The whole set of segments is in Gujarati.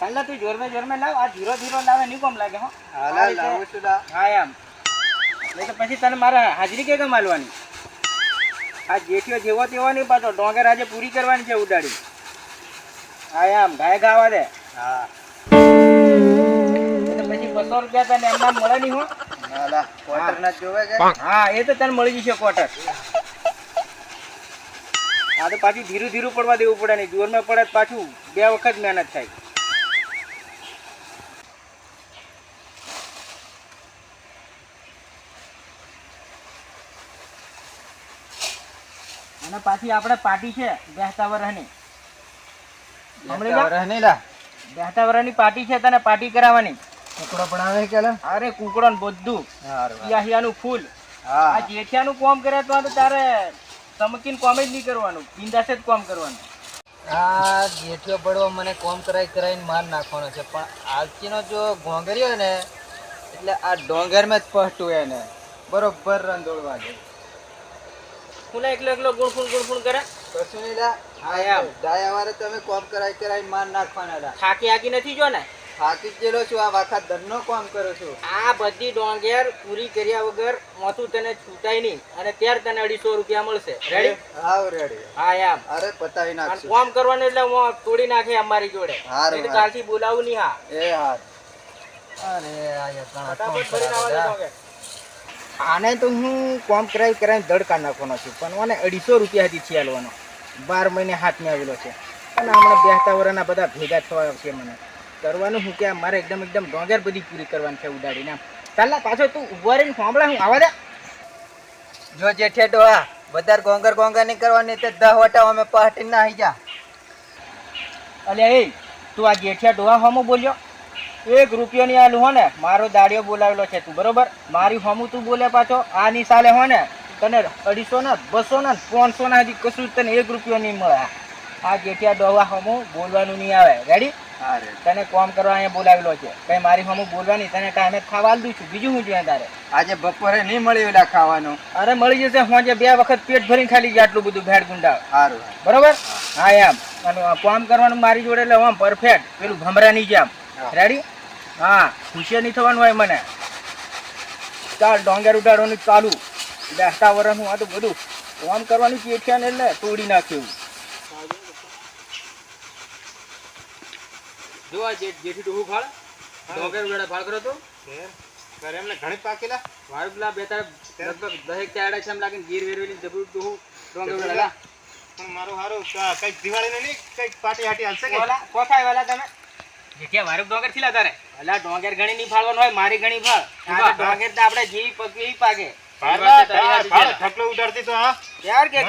કાલા તું જોરમે જોરમે લાવ આ ધીરો ધીરો લાવે નહીં કોમ લાગે હો. હાલા લાવું છું. હા એમ. નહીં તો પછી તને મારે હાજરી કે કેમ આલવાની આ જેઠિયો જેવો તેવો નહીં પાછો ડોંગર આજે પૂરી કરવાની છે ઉડાડી. હા એમ ગાય ગાવા દે. હા. પછી બસો રૂપિયા તને એમના મળે નહીં હો. હાલા ક્વાર્ટર ના જોવે કે? હા એ તો તને મળી જશે ક્વાર્ટર આ તો પાછું ધીરું ધીરું પડવા દેવું પડે નહીં જોરમાં પડે પાછું બે વખત મહેનત થાય. અને પાછી આપણે પાર્ટી છે બેહતા વરહની બેહતા વરહની લા. પાર્ટી છે તને પાર્ટી કરાવવાની. ટુકડો પણ આવે કે અરે કુકડો ને બધું. હા. યાહિયાનું ફૂલ. આ હા જેઠિયાનું કોમ કરે તો તારે ચમકીને કોમ જ નહીં કરવાનું. બિંદાસે જ કોમ કરવાનું. આ જેઠિયો પડવો મને કોમ કરાઈ કરાઈને માર નાખવાનો છે. પણ આજકીનો જો ઘોંઘર્યો ને એટલે આ ડોંગરમાં જ પહટું એને. બરોબર રંધોળ દે. ફૂલા એકલો એકલો ગુણફૂણ ગુણફૂણ કરે? કશું નહીં લા. હા, એમ. ડાયા વારે તમે કોમ કરાઈ કરાઈને માર નાખવાના હતા થાકી આકી નથી જો ને થાકી ગયેલો છું. આ વાખા ધનનો કોમ કરું છું. આ બધી ડોંગેર પૂરી કર્યા વગર મોથું તને છૂટાય નહીં. અને ત્યાર તને અઢીસો રૂપિયા મળશે. રેડી હાવ રેડી હા એમ અરે પતાવી અને નાખશું. કરવાનું એટલે હું તોડી નાખે અમારી જોડે. કાલથી બોલાવું નહીં હા. એ હાર. અરે આ ફટાફટ ભરીને આવવા દે કરાવે ડોંગેર. આને તો હું કોમ કરાવી કરાવી દડકા નાખવાનો છું. પણ મને અઢીસો રૂપિયા હતી છેલવાનો બાર મહિને હાથમાં આવેલો છે. અને હમણાં બેસતા વરના બધા ભેગા થવા છે મને. કરવાનું શું કે મારે એકદમ એકદમ ડોંગર બધી પૂરી કરવાની છે ઉડાડીને ચાલના પાછો તું ઊભા રહીને સાંભળે, હું આવા દે. જો જેઠે ડોહા, વધારે ગોંગર ગોંગર નહીં કરવાની, તે દહ વટા અમે પાર્ટી ના આવી જા અલે, એ, તું આ જેઠિયા ડોહા હોમો બોલ્યો? એક રૂપિયો ની આલું હો ને મારો દાડિયો બોલાવેલો છે તું, બરોબર? મારી હોમું તું બોલે પાછો, આ નિશાલે હો ને તને અઢીસો ના, બસો ના, પાંચસો ના હજી કશું તને એક રૂપિયો નહીં મળે. આ જેઠિયા ડોહા હોમું બોલવાનું નહીં આવે. રેડી તને કોમ કરવા અહીંયા બોલાવેલો છે. કઈ મારી હમું બોલવાની તને ટાઈમે ખાવા દઉં છું. બીજું શું જોઈએ તારે? આજે બપોરે નહીં મળ્યું એલા ખાવાનું. અરે મળી જશે હોજે. બે વખત પેટ ભરીને ખાલી જાય આટલું બધું ભેડ ગુંડા સારું બરોબર? હા એમ. અને કોમ કરવાનું મારી જોડે એટલે આમ પરફેક્ટ પેલું ભમરાની જેમ. હા. રેડી હા ખુશી નહીં થવાનું હોય મને. ચાલ ડોંગર ઉડાડવાનું ચાલુ. બેસતા વરસનું આ તો બધું. કોમ કરવાનું છે ને એટલે તોડી નાખ્યું. જો આ જેઠી ડોહું ફાળ? ડોંગર ઉડાડે ફાળ કરો તો? ઘરે એમને ઘણી પાકેલા? પેલા બે તાર લગભગ દહેક ચાડા છે એમ લાગે ને ગીર વેરવેલી જબરું ડોહું ડોંગર ઉડાડે પણ મારું હારું કા- દિવાળી નહીં કંઈક પાર્ટી હાટી હાલશે કે? ઓલા કોખાય વાલા તમે? જેઠિયા મારું ડોંગર થીલા તારે. અલા ડોંગર ઘણી નહીં ફાળવાનું હોય મારી ઘણી ફાળ. ડોંગર તો આપણે જેવી પગવી પાકે. ભાડ, ઉડાડતી તો હા? યાર કે.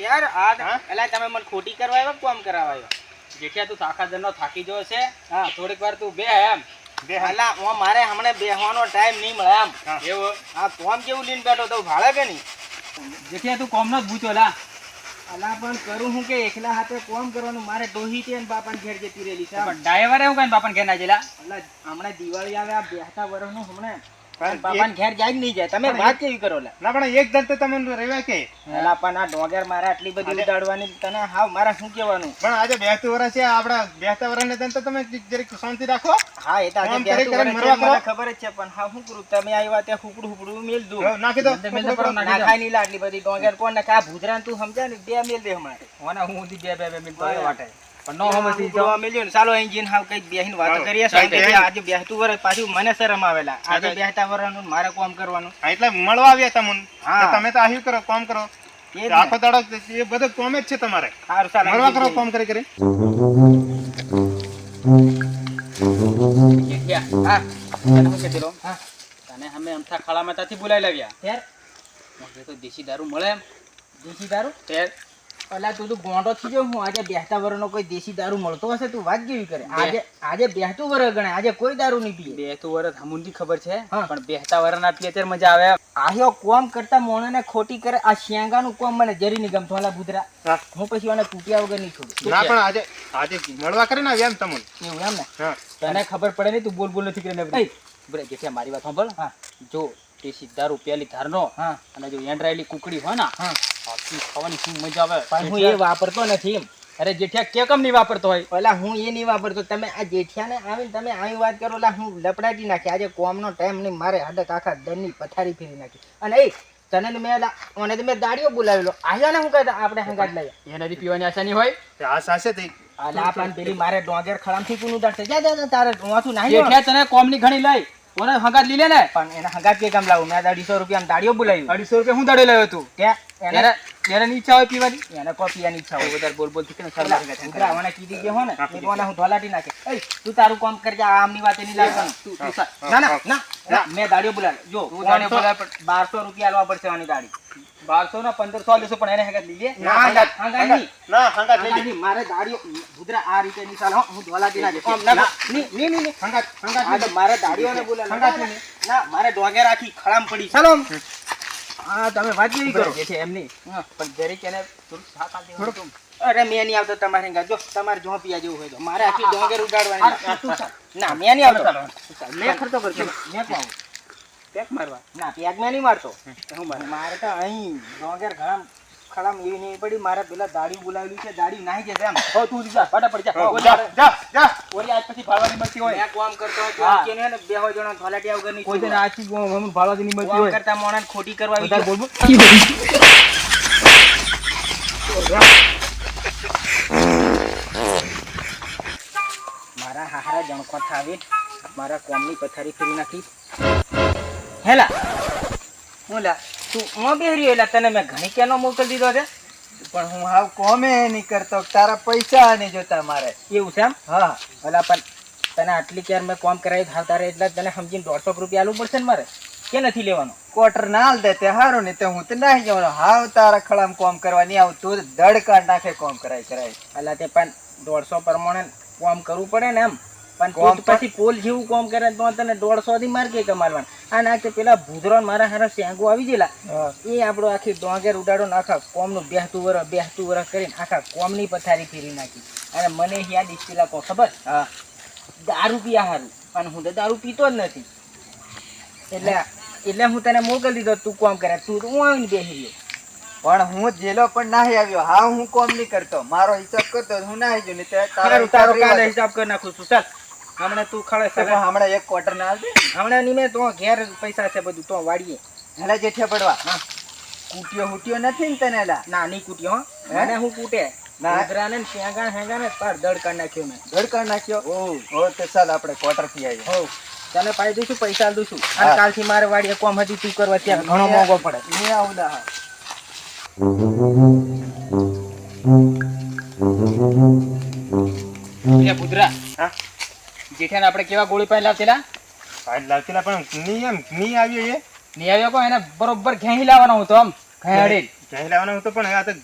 યાર આ હા? એલા તમે મને ખોટી કરવા આવ્યો કોમ કરાવવા આવ્યો? જેઠિયા તું આખા દરનો થાકી ગયો છે? હા. થોડીક વાર તું બે એમ. બે હાલ. અલા ઓ મારે હમણે બેહવાનો ટાઈમ નહીં મળે એમ. હા. એવું આ કોમ કેવું લઈને બેઠો તો ભાડે કે નહીં? જેઠિયા તું કોમનો જ ભૂચો લા અલા પણ કરું હું કે એકલા હાથે કોમ કરવાનું? મારે ડોહી છે બાપાને ઘેર જતી રહેલી છે પણ ડ્રાઈવરે હું કઈ બાપાને ઘેર ના જેલા? અલા હમણાં દિવાળી આવે આ બેસતા વર્ષનું હમણાં. બાપાને ઘેર જાય નહીં જાય. તમે વાત કેવી કરો લા? ના પણ એક દલ તમને રહેવાય કે. અલા પણ આ ડોંગર મારે આટલી બધી ઉડાડવાની તને હાવ મારે શું કહેવાનું? પણ આજે બેસતું વર્ષ છે આપડા બેસતા વર્ષ ને તો તમે જરીક શાંતિ રાખો. હા એ તો આજે વરસ મને ખબર જ છે પણ હા શું કરું? તમે આવ્યા ત્યાં હુકડું હુકડું મેલ દઉં. નાખી દો. નાખાય નહીં લા આટલી બધી ડોંગર. કોણ ને કા ભૂજરાને તું સમજા ને બે મેલ દે હમણાં. ઓના હું બે બે બે મિનિટ વાટે. પણ નો સમજતી જો મેલ્યો ને ચાલો એન્જિન હાવ કંઈક બેહીને વાતો કરીએ. ચાલ, આજે બેસતું વરસ પાછું મને શરમ આવેલા. આજે હા, વરસનું મારે કોમ કરવાનું. એટલે મળવા આવ્યા તમને તમે તો આવ્યું કરો? કોમ કરો? આખો દાડો એ બધું કોમ જ છે તમારે. સારું ચાલો મળવા કરો કોમ કરી કરી. હા. તને શું કીધેલું? હા. તને અમે અમથા ખાડામાં ત્યાંથી બોલાવી લાવ્યા. ત્યાર તો દેશી દારૂ મળે એમ. દેશી દારૂ? ત્યાર અલા તું તું ગોંડો થઈ ગયો. હું આજે બેહતા વરનો કોઈ દેશી દારૂ મળતો હશે? તું વાત કેવી કરે? આજે આજે બેહતું વર ગણે આજે કોઈ દારૂ નહીં પીએ. બેહતું વર હમુંદી ખબર છે. પણ બેહતા વર ના પીએ ત્યારે મજા આવે આયો કોમ કરતા મોણને ખોટી કરે. આ શેંગાનું કોમ મને જરી નહીં ગમતું. અલા હું. પછી આને તૂટ્યા વગર નહીં છોડું. ના પણ આજે આજે મળવા કરીને આવ્યા એમ તમને? એવું એમ ને? તને ખબર પડે નહીં તું બોલ બોલ નથી કરીને બરે જેઠિયા મારી વાત સાંભળ. હા. જો દેશી દારૂ પેલી ધારનો હા. અને જો એન્ડ્રાયેલી કુકડી હોય ને હા. ખાવાની શું મજા આવે? પણ હું એ વાપરતો નથી એમ. અરે જેઠિયા કે કમ નહીં વાપરતો હોય? ઓલા હું એ નહીં વાપરતો. તમે આ જેઠિયાને આવીને તમે આવી વાત કરો ઓલા હું લપડાટી નાખી. આજે કોમનો ટાઈમ નહીં મારે હડક આખા દરની પથારી ફેરી નાખી. અને એ તને મેં ઓલા ઓને તો મેં દાડીઓ બોલાવેલો. આયા ને હું કહેતા આપણે હંગાટ લઈએ. એ નથી પીવાની આશા નહીં હોય? આશા છે તે. આલા પણ પેલી મારે ડોંગેર ખરામથી કોનું દાડશે જા જા જા, તારે વાંચું નાહી જેઠિયા તને કોમની ઘણી લઈ. ઓને હંગાત લીલે ને? પણ એને હંગાટ કે કામ લાવું? મેં અઢીસો રૂપિયા દાડીઓ બોલાવ્યું અઢીસો રૂપિયા હું દાડે લાવ્યો તું? ત્યાં એને એને ઈચ્છા હોય પીવાની? એને કોપિયાની ઈચ્છા હોય. વધારે બોલ બોલથી પેલા ઉઘરા મને કીધી ગયો હો ને એ હું ધોલાટી નાખે. તું તારું કામ કરજે આમની વાત એની લાગવાનું. તું ના ના ના ના, મેં દાડીઓ બોલાવ્યો જો તું દાડીઓ બોલાવ્યો બારસો રૂપિયા આલવા પડશે આની દાડી બારસો ના પંદરસો લેશો પણ એને હંગાત લીલે ના હંગાત. હંગાત નહીં. ના હંગાત નહીં. મારે દાડીઓ ભૂદરા આ રીતે ની ચાલ હું ધોલાટી નાખે આમ ની ની. ની ની. હંગાત હંગાત આ મારે દાડીઓને બોલાવ્યો. હંગાત નહીં. ના મારે ડોંગેર આખી ખડામ પડી ચાલો. હા તમે વાત કેવી કરો? જે છે એમ નહીં. પણ જરીક એને અરે મેં નહીં આવતો તમારે હંગાત. જો તમારે જો પીયા જેવું હોય તો. મારે આખી ડોંગેર ઉડાડવાની ના મેં નહીં આવતો. મેં ખર્ચો કરતો મેં આવું? પેક મારવા. ના પેક મેં નહીં મારતો. હું મારે? મારે તો અહીં ડોંગેર ઘણા ખડામ એવી નહીં પડી. મારે પેલા દાડી બોલાવેલી છે દાડી નાહી જશે એમ હો તું જા ફટાફટ જા. હો, હો, જા જા જા. ઓરી આજ પછી ભાળવાની મળતી હોય. મેં કામ કરતો હોય હા. કે ને બે હોય જણા ધોલાટિયા વગરની કોઈ તને છું. આખી ગમ- ભાળવાની નહીં કામ હોય. કરતા મોણા ખોટી કરવા આવી બોલ. મારા હારા જણકો થાવી મારા કોમની પથારી ફેરી નાખી. હેલા હું લા તું હું બેહરી એલા તને મેં ઘણી કેનો મોકલી દીધો છે? પણ હું હાવ કોમે નહીં કરતો તારા પૈસા નહીં જોતા મારે. એવું છે એમ? હા. ભલા પણ તને આટલી કેર મેં કોમ કરાવી હાવ તારે એટલે તને સમજીને દોઢસો રૂપિયા આલવું પડશે ને મારે. કે નથી લેવાનો? કોટર ના હાલ દે તે હારું નહીં તો હું તો નહીં જવાનો. હાવ તારા ખળામ કોમ કરવા નહીં આવું તું દડકા નાખે કોમ કરાય કરાય. એટલે તે પણ દોઢસો પ્રમાણે કોમ કરવું પડે ને એમ. પણ તું પછી પોલ જેવું કોમ કરે તો તને દોઢસો થી માર કે કમાડવાનું આ નાખતે પેલા ભૂદરો મારા હારા શેંગો આવી ગયેલા. એ આપણો આખી ડોંગેર ઉડાડો ને આખા કોમનું બેહતું વરસ બેહતું વરસ કરીને આખા કોમની પથારી ફેરી નાખી. અને મને યાદ ઈચ્છેલા કો ખબર? દારૂ પીયા હારું. અને હું તો દારૂ પીતો જ નથી. એટલે એટલે હું તને મોકલી દીધો તું કોમ કરે. તું હું આવીને બેસી ગયો. પણ હું જેલો પણ નાહી આવ્યો. હા હું કોમ નહીં કરતો. મારો હિસાબ કરતો હું નાહી ગયો. તારો કાલે હિસાબ કરી નાખું છું. ચાલ. હમણાં તું ખળે હમણાં એક ક્વાર્ટર ના આવજે હમણાં ની મેં તો ઘેર પૈસા છે બધું તો વાડીએ હેલા જેઠે પડવા. હા. કૂટ્યો હૂટ્યો નથી ને તને લા? ના નહીં કૂટ્યો મને હું કૂટે? ના. શેંગા હેંગા ને પાર દડ કાઢ નાખ્યો મેં. દડકા નાખ્યો? ઓ હો તો ચાલ આપણે કોટરથી આવીએ. હો. તને પાઈ દઉં છું પૈસા આલ દઉં છું અને કાલથી મારે વાડીએ કોમ હતી તું કરવા ત્યાં ઘણો મોંઘો પડે. આવું લા હા. હા? જેઠાને આપણે કેવા ગોળી પાઈ લાવતેલા લાવતીલા પણ ની એમ ની આવ્યો એ. ની આવ્યો કો એને બરોબર ઘેહી લાવવાનો હતો આમ ઘેંડી ઘેહી લાવવાનો હતો પણ આ તો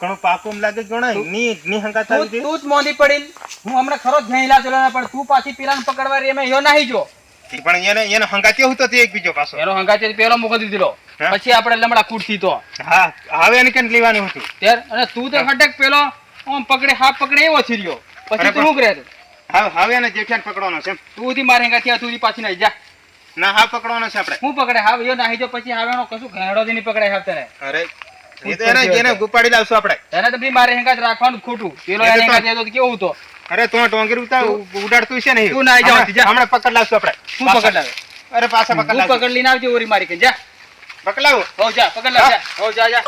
ઘણો પાકો એમ લાગે ઘણો ની ની હંગાત તું આવી તું જ મોંધી પડી હું હમણાં ખરો જ ઘેંહી લાવતેલો પણ તું પાછી પેલાને પકડવા રે મે યો નાહી જો પણ એને એને હંગાત્યો હતો તે એક બીજો પાછો. પેલો હંગાચે પેલો મોકલી દીધેલો હે? પછી આપણે લમડા કૂટતી તો. હા હવે એને કેમ લેવાની હતી? ત્યાર અને તું તો ફટક પેલો આમ પકડે હાથ પકડે એવો છીર્યો પછી તું શું કરે તું? હવે હવે એને જેઠિયાને પકડવાનો છે તું ઉધી મારે હંગા થયા તું પાછી નહીં જા. ના હા પકડવાનો છે આપણે. હું પકડે હા યો નાહી જો પછી હાવેનો કશું ઘેડો જ નહીં પકડાય હાવ તને. અરે એ તો એને એને ગુપાડી લાવશું આપણે. એને તો બી મારે હંગા જ રાખવાનું ખોટું. પેલો એને તો- હંગા કેવું તો? અરે તું ટોંગર ઉતાર ઉડાડતું છે ને તું ના આવી જા, હમણાં- પકડ લાવશું આપણે. હું પકડ લાવે. અરે પાછા પકડ હું લાવશું. પકડ લઈને આવજે ઓરી મારી કે જા. પકડ લાવો? હો જા પકડ લાવ જા. હો જા જા.